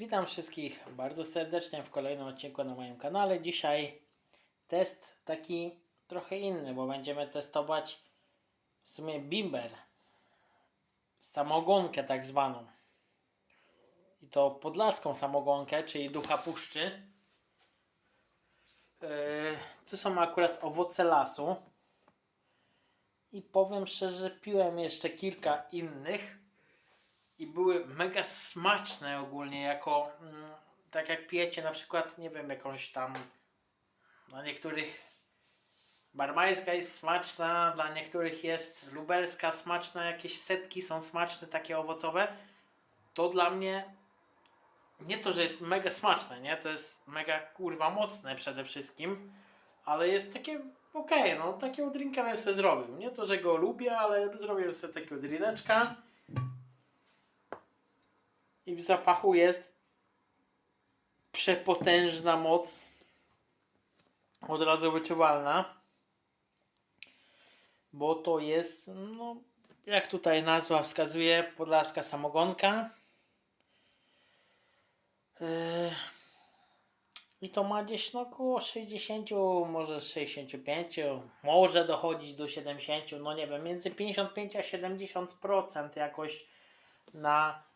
Witam wszystkich bardzo serdecznie w kolejnym odcinku na moim kanale. Dzisiaj test taki trochę inny, bo będziemy testować w sumie bimber, samogonkę tak zwaną. I to podlaską samogonkę, czyli ducha puszczy. Yy, tu są akurat owoce lasu. I powiem szczerze, piłem jeszcze kilka innych i były mega smaczne ogólnie jako mm, tak jak pijecie na przykład nie wiem jakąś tam dla niektórych barmańska jest smaczna, dla niektórych jest lubelska smaczna, jakieś setki są smaczne takie owocowe to dla mnie nie to, że jest mega smaczne, nie? To jest mega kurwa mocne przede wszystkim, ale jest takie okej, no takiego drinka bym sobie zrobił. Nie to, że go lubię, ale zrobię sobie takiego drineczka. I w zapachu jest przepotężna moc. Od razu wyczuwalna. Bo to jest, no, jak tutaj nazwa wskazuje, podlaska samogonka. Yy, I to ma gdzieś no około 60, może 65, może dochodzić do 70, no nie wiem, między 55 a 70% jakoś na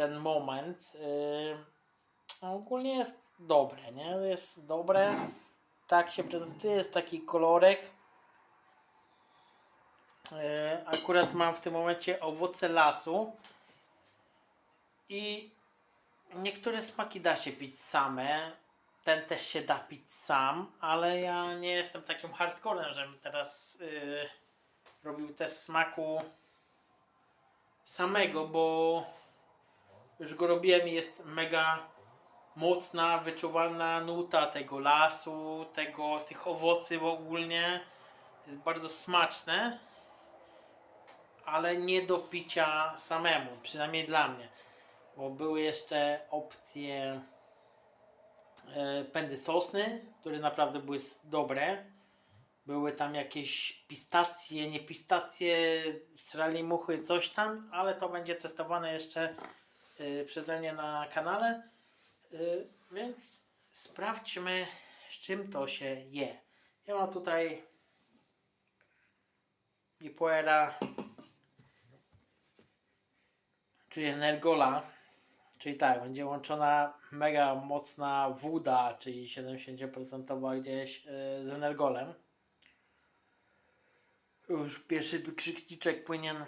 ten moment. Yy, ogólnie jest dobre, nie? Jest dobre. Tak się prezentuje, jest taki kolorek. Yy, akurat mam w tym momencie owoce lasu. I niektóre smaki da się pić same. Ten też się da pić sam, ale ja nie jestem takim hardcorem, żebym teraz yy, robił test smaku samego, bo już go robiłem i jest mega mocna, wyczuwalna nuta tego lasu, tego, tych owocy ogólnie. Jest bardzo smaczne, ale nie do picia samemu, przynajmniej dla mnie. Bo były jeszcze opcje e, pędy sosny, które naprawdę były dobre. Były tam jakieś pistacje, nie pistacje, srali muchy, coś tam, ale to będzie testowane jeszcze y, przeze mnie na kanale. Y, więc sprawdźmy, z czym to się je. Ja mam tutaj Lipoera, czyli Energola. Czyli tak, będzie łączona mega mocna woda, czyli 70% gdzieś y, z Energolem. Już pierwszy wykrzykniczek powinien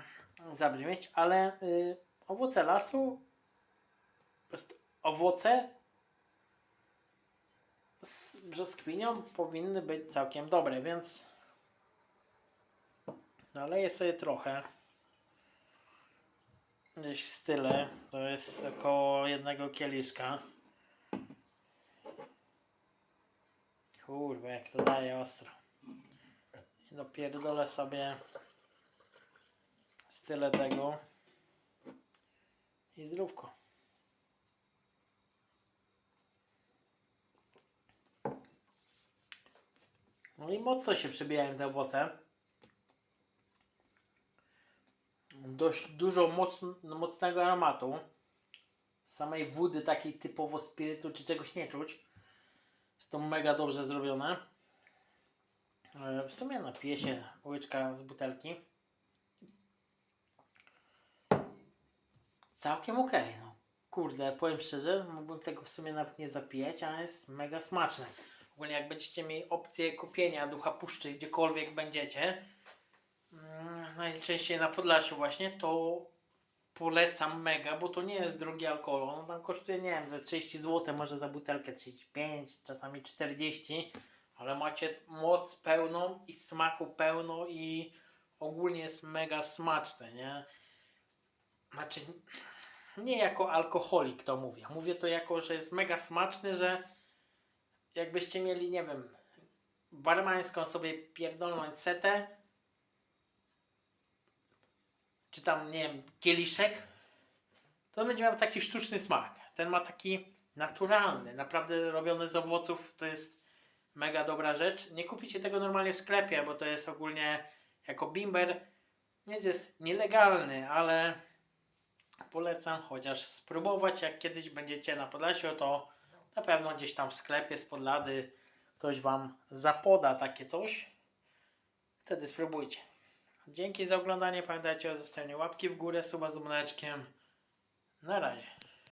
zabrzmieć, ale y, owoce lasu, owoce z brzoskwinią powinny być całkiem dobre, więc naleję sobie trochę. Gdzieś z tyle, to jest około jednego kieliszka. Kurwa, jak to daje ostro. Dopierdolę sobie z tyle tego i zdrówko. No i mocno się przebijają te owoce. Dość dużo mocn mocnego aromatu. Samej wody takiej typowo spirytu czy czegoś nie czuć. Jest to mega dobrze zrobione. E, W sumie napiję się łyczka z butelki. Całkiem okej. No. Kurde, powiem szczerze, mógłbym tego w sumie nawet nie zapijać, a jest mega smaczne. Ogólnie jak będziecie mieli opcję kupienia ducha puszczy gdziekolwiek będziecie, mm, najczęściej na Podlasiu właśnie, to polecam mega, bo to nie jest drogi alkohol. On tam kosztuje, nie wiem, ze 30 zł, może za butelkę 35, czasami 40, ale macie moc pełną i smaku pełno i ogólnie jest mega smaczne, nie? Znaczy, nie jako alkoholik to mówię. Mówię to jako, że jest mega smaczny, że jakbyście mieli, nie wiem, barmańską sobie pierdolnąć setę, czy tam, nie wiem, kieliszek, to będzie miał taki sztuczny smak. Ten ma taki naturalny, naprawdę robiony z owoców, to jest mega dobra rzecz. Nie kupicie tego normalnie w sklepie, bo to jest ogólnie jako bimber, więc jest nielegalny, ale polecam chociaż spróbować. Jak kiedyś będziecie na Podlasiu, to na pewno gdzieś tam w sklepie z podlady ktoś Wam zapoda takie coś. Wtedy spróbujcie. Dzięki za oglądanie. Pamiętajcie o zostawieniu łapki w górę, suba z dzwoneczkiem. Na razie.